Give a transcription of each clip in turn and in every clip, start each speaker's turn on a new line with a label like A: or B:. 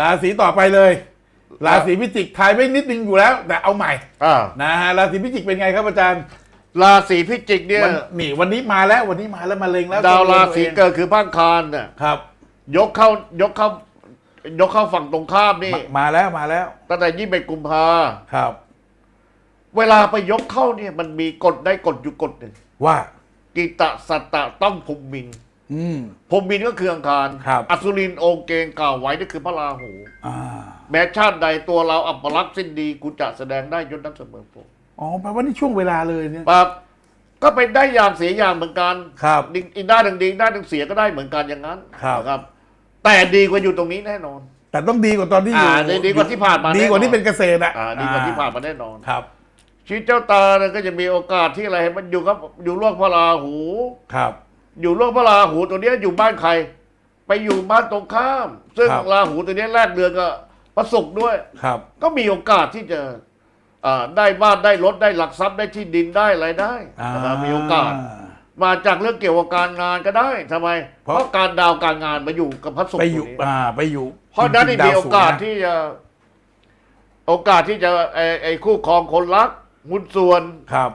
A: ราศีต่อไปเลย ราศีพิจิกทายไม่นิดนึงอยู่แล้ว แต่เอาใหม่
B: อ่า
A: นะฮะราศีพิจิกเป็นไงครับอาจารย์
B: ราศีพิจิกเนี่ย
A: วันนี่วันนี้มาแล้ววันนี้มาแล้วมาเล็งแล้ว
B: ดาวราศี
A: ตัวเอง
B: เกิดคือพังคารเนี่ย
A: ครับ
B: ยกเข้ายกเข้ายกเข้าฝั่งตรงข้ามนี่
A: มามาแล้วมาแล้ว
B: ตั้งแต่ยี่สิบเอ็ดกุมภา
A: ครับ
B: เวลาไปยกเข้าเนี่ยมันมีกฎได้กฎอยู่กฎหนึ่ง
A: ว่า
B: กิตะสัตตะต้องภูมิน
A: อืม
B: ภูมินก็คืออังคาร
A: ครับ
B: อสุรินโองเกงกล่าวไว้นี่คือพระราหู
A: อ่า
B: แม้ชาติใดตัวเราอัปลักษณ์สิ้นดีกูจะแสดงได้ยศนั้นเสมอผม
A: อ๋อแปลว่านี่ช่วงเวลาเลยเนี่ย
B: ปั๊บก็เป็นได้อย่างเสียอย่างเหมือนกัน
A: ครับ
B: อีกอีกด้านหนึ่งดีอีกด้านหนึ่งเสียก็ได้เหมือนกันอย่างนั้น
A: ครับ
B: นะครับ แต่ดีกว่าอยู่ตรงนี้แน่นอน
A: แต่ต้องดีกว่าตอนที่อยู่
B: อ่าดีดีกว่าที่ผ่านมา
A: ดีกว่า
B: แน่นอน
A: ที่เป็นเกษตรอะ
B: อ่าดีกว่าที่ผ่านมาแน่นอน
A: ครับ
B: ชีวิตเจ้าตาเนี่ยก็จะมีโอกาสที่อะไรมันอยู่กับอยู่ร่วงพระราหู
A: ครับ
B: อยู่ร่วงพระราหูตัวเนี้ยอยู่บ้านใคร ไปอยู่บ้านตรงข้าม ซึ่ง
A: ครับ
B: ราหูตัวเนี้ยแลกเดือนกับพระศุกร์ด้วย
A: ครับ
B: ก็มีโอกาสที่จะอ่าได้บ้านได้รถได้หลักทรัพย์ได้ที่ดินได้อะไรได้นะครับมีโอกาส มาจากเรื่องเกี่ยวกับการงานก็ได้ทำไม เพ
A: เพราะ
B: ราะการดาวการงานมาอยู่กับพระศุกร์
A: ไปอยู่
B: ตัวนี้
A: อ่า ไปอยู่
B: เพราะฉะนั้นนี่มี
A: ดว
B: โอกาส
A: สูงนะ
B: ที่จะโอกาสที่จะไอ้ไอ้คู่ครองคนรักหุ้นส่วน
A: ครับ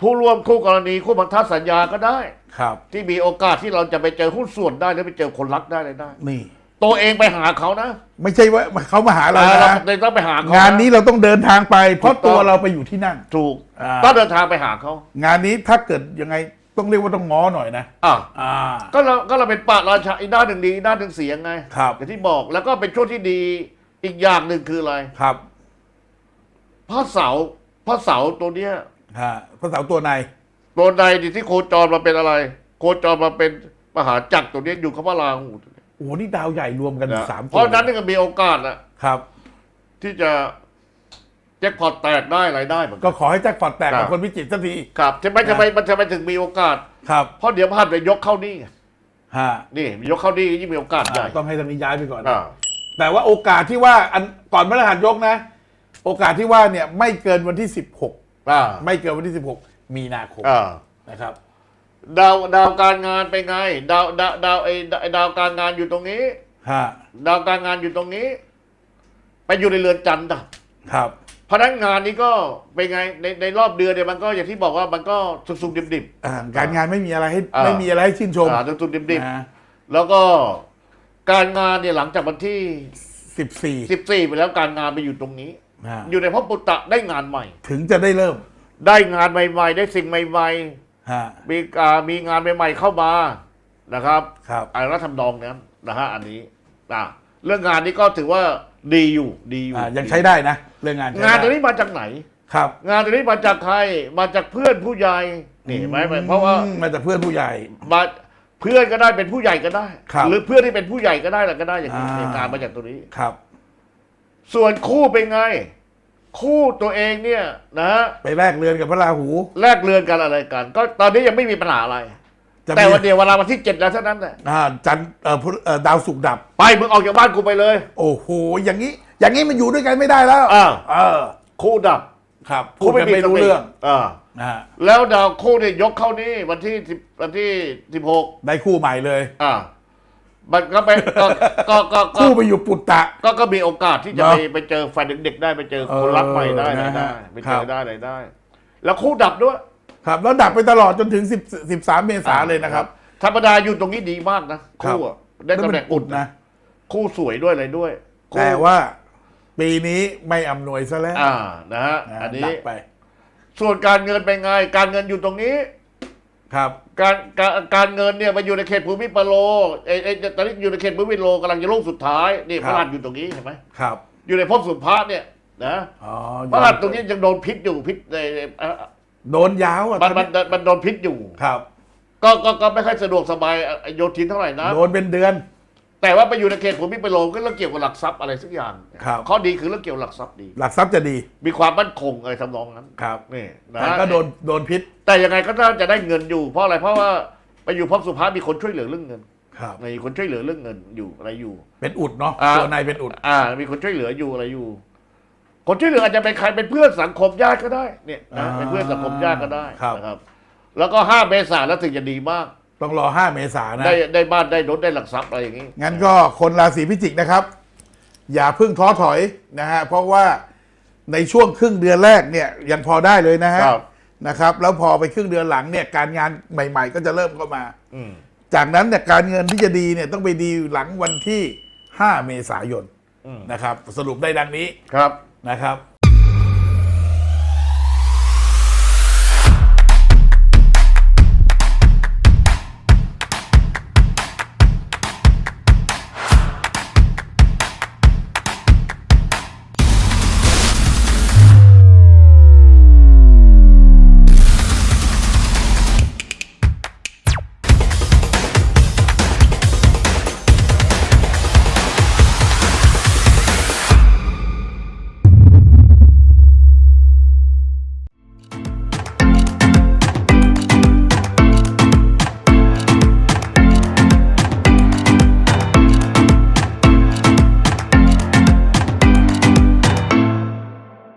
B: ผู้ร่วมคู่กรณีคู่พันธสัญญาก็ได้
A: ครับ
B: ที่มีโอกาสที่เราจะไปเจอหุ้นส่วนได้หรือไปเจอคนรักได้เลยได้
A: นี่
B: ตัวเองไปหาเขานะ
A: ไม่ใช่ว่าเขามาหาเรา
B: เรา
A: นะ
B: เลยต้องไปหาเขา
A: งานนี้เราต้องเดินทางไป เพราะ
B: ถูกต้อง
A: ตัวเราไปอยู่ที่นั่น
B: ถูก
A: อ่า
B: ต้องเดินทางไปหาเขา
A: งานนี้ถ้าเกิดยังไงต้องเรียกว่าต้องง้อหน่อยนะ
B: อะ
A: อ่า
B: ก็เราก็เราเป็นปะราชาอีกด้านหนึ่งดีอีกด้านหนึ่งเสียไง
A: ครับ
B: อย่างที่บอกแล้วก็เป็นช่วงที่ดีอีกอย่างหนึ่งคืออะไร
A: ครับ
B: พระเสาร์พระเสาร์ตัวเนี้ย
A: ฮะพระเสาตัวใน
B: ตัวใดที่โคจรมาเป็นอะไร โคจรมาเป็นมหาจักรตัวเนี้ยอยู่กับพระราหู
A: โอ้โหนี่ดาวใหญ่รวมกันอยู่สามตัว
B: เพราะฉะนั้นนี่ก็มีโอกาสอะ
A: ครับ
B: ที่จะแจ็คพอตแตกได้อะไรได้เหมือน
A: ก็
B: กัน
A: ขอให้แจ็คพอตแตก
B: ครั
A: กับ บคนพิจิตรสักที
B: ครับทำไมทำไมมันทำไมถึงมีโอกาส
A: ครับ
B: เพราะเดี๋ยวพลาดไปยกเข้านี่ไง
A: ฮะ
B: นี่ยกเข้านี่ยิ่งมีโอกาสใหญ่
A: อ่าต้องให้ทางนี้ย้ายไปก่อน
B: อ่า
A: แต่ว่าโอกาสที่ว่าอันก่อนพระรหัสยกนะ โอกาสที่ว่าเนี่ยไม่เกินวันที่16
B: อ่า
A: ไม่เกินวันที่ 16 มีนาคม
B: อ่า
A: นะครับ
B: ดาวดาวการงานเป็นไง ดาวดาวดาวไอ้ไอ้ดาวการงานอยู่ตรงนี้
A: ฮะ
B: ดาวการงานอยู่ตรงนี้ ไปอยู่ในเรือนจันทร์นะ
A: ครับ
B: พนักงานนี้ก็เป็นไงในในรอบเดือนเนี่ยมันก็อย่างที่บอกว่ามันก็สุกๆดิบ
A: อ่าการงานไม่มีอะไรให้
B: อ่า
A: ไม่มีอะไรให้ชื่นช
B: ๆ
A: ม
B: อ่าสุกๆดิบ
A: นะ
B: ๆแล้วก็การงานเนี่ยหลังจากวันที่
A: สิบสี่
B: 14ไปแล้วการงานไปอยู่ตรงนี้ อยู่ในพระปุตตะได้งานใหม่
A: ถึงจะได้เริ่ม
B: ได้งานใหม่ ๆ ได้สิ่งใหม่
A: ฮะ
B: ๆ มีอ่ามีงานใหม่ ๆ เข้ามานะครับ
A: ครับ
B: อะไรรัฐธรรมนองนั้นนะฮะอันนี้อะเรื่องงานนี้ก็ถือว่าดีอยู่ดีอยู่
A: อ่ายังใช้ได้นะ เรื่องงานใช้
B: งาน
A: ได้
B: ตัวนี้มาจากไหน
A: ครับ
B: งานตัวนี้มาจากใครมาจากเพื่อนผู้ใหญ่นี่เห็นไหมเพราะว่า
A: อืมมาจากเพื่อนผู้ใหญ่
B: มาเพื่อนก็ได้เป็นผู้ใหญ่ก็ได้
A: ครับ
B: หรือเพื่อนที่เป็นผู้ใหญ่ก็ได้แหละก็ได้อย่างนี้
A: อ่า
B: เหตุการณ์มาจากตัวนี้
A: ครับ
B: ส่วนคู่เป็นไง คู่ตัวเองเนี่ยนะฮะ
A: ไปแลกเรือนกับพระราหู
B: แลกเรือนกันอะไรกัน ก็ตอนนี้ยังไม่มีปัญหาอะไร
A: จะ
B: แต่
A: มี
B: วันเดียวเวลาวันที่เจ็ดแล้วเท่านั้นแหละ
A: อ่าจันทร์เอ่อพฤเอ่อดาวศุกร์ดับ
B: ไปมึงออกจากบ้านกูไปเลย
A: โอ้โห อย่างนี้ อย่างนี้มันอยู่ด้วยกันไม่ได้แล้ว
B: อ้าว
A: เออ
B: คู่ดับ
A: ครับพูดกันไม่รู้
B: สติ
A: เรื่อง
B: อ่า
A: นะฮะ
B: แล้วดาวคู่เนี่ยยกเข้านี่วันที่สิบวันที่สิบหก
A: ได้คู่ใหม่เลย
B: อ่า มันก็ไปก็ก็ก็ก็
A: คู่ไปอยู่ปุตตะ
B: ก็ก็มีโอกาสที่จะ
A: เนอะ
B: ไปไปเจอแฟนเด็กๆได้ไปเจอคนรักใหม่ได้อะไร
A: เออ
B: ได้
A: นะฮะ
B: ไป
A: ค
B: เจ
A: รั
B: อบ ได้อะไรได้ แล้วคู่ดับด้วย
A: ครับ แล้วดับไปตลอดจนถึง10 13 เมษาเลยนะครับ
B: ธรรมดาอยู่ตรงนี้ดีมากนะคู่อะได้ตำแหน่งอุด
A: นะ
B: นะคู่สวยด้วยอะไรด้วยคู่
A: แต่ว่าปีนี้ไม่อำนวยซะแล้ว
B: อ่านะฮะ
A: นะ
B: อัน
A: ดั
B: นี้
A: บไป
B: ส่วนการเงินเป็นไง การเงินอยู่ตรงนี้
A: ครับ
B: การการการเงินเนี่ยมาอยู่ในเขตภูมิปโลเอยเอยตอนนี้อยู่ในเขตภูมิปโลกำลังจะลงสุดท้ายนี่
A: ค
B: พ
A: รับ
B: ระราชอยู่ตรงนี้เห็นไหม
A: ครับ
B: อยู่ในภพสุภาเนี่ยนะ
A: อ๋อ
B: พระราชตรงนี้ยังโดนพิษอยู่พิษเอ่อเอ่อ
A: โดนยาวอะ
B: มัน
A: ต
B: มั
A: อนนนี้
B: มันโดนพิษอยู่
A: ครับ
B: ก็ก็ก็ไม่ค่อยสะดวกสบายเอ่อโยทินเท่าไหร่นะ
A: โดนเป็นเดือน
B: แต่ว่าไปอยู่ในเขตภูมิปโลก็เรื่องเกี่ยวกับหลักทรัพย์อะไรสักอย่าง
A: ครับ
B: ข้อดีคือเรื่องเกี่ยวกับหลักทรัพย์ดี
A: หลักทรัพย์จะดี
B: มีความมั่นคงอะไรทำนองนั้น
A: ครับ
B: นี่นะ
A: แต่ก็โดนโดนพิษ
B: แต่ยังไงก็น่าจะได้เงินอยู่ เพราะอะไรเพราะว่าไปอยู่ภพสุภามีคนช่วยเหลือเรื่องเงิน
A: ครับ
B: มีคนช่วยเหลือเรื่องเงินอยู่อะไรอยู่
A: เป็นอุดเนาะ
B: อ่า
A: ตัวในเป็นอุด
B: อ่า มีคนช่วยเหลืออยู่อะไรอยู่ คนช่วยเหลืออาจจะเป็นใครเป็นเพื่อนสังคมญาติก็ได้เนี่ยนะ
A: อ่า
B: เป็นเพื่อนสังคมญาติก็ได้
A: ครับ
B: นะครับ แล้วก็ห้าเมษาแล้วถึงจะดีมาก
A: ต้องรอ 5 เมษายนนะ
B: ได้ได้บ้านได้รถได้หลักทรัพย์อะไรอย่างนี้
A: งั้นก็คนราศีพิจิกนะครับ อย่าเพิ่งท้อถอยนะฮะเพราะว่าในช่วงครึ่งเดือนแรกเนี่ยยังพอได้เลยนะฮะ
B: ครับ
A: นะครับ แล้วพอไปครึ่งเดือนหลังเนี่ยการงานใหม่ ๆ ก็จะเริ่มเข้ามา
B: อืม
A: จากนั้นเนี่ยการเงินที่จะดีเนี่ยต้องไปดีหลังวันที่ 5 เมษายน
B: อืม
A: นะครับ สรุปได้ดังนี้
B: ครับ
A: นะครับ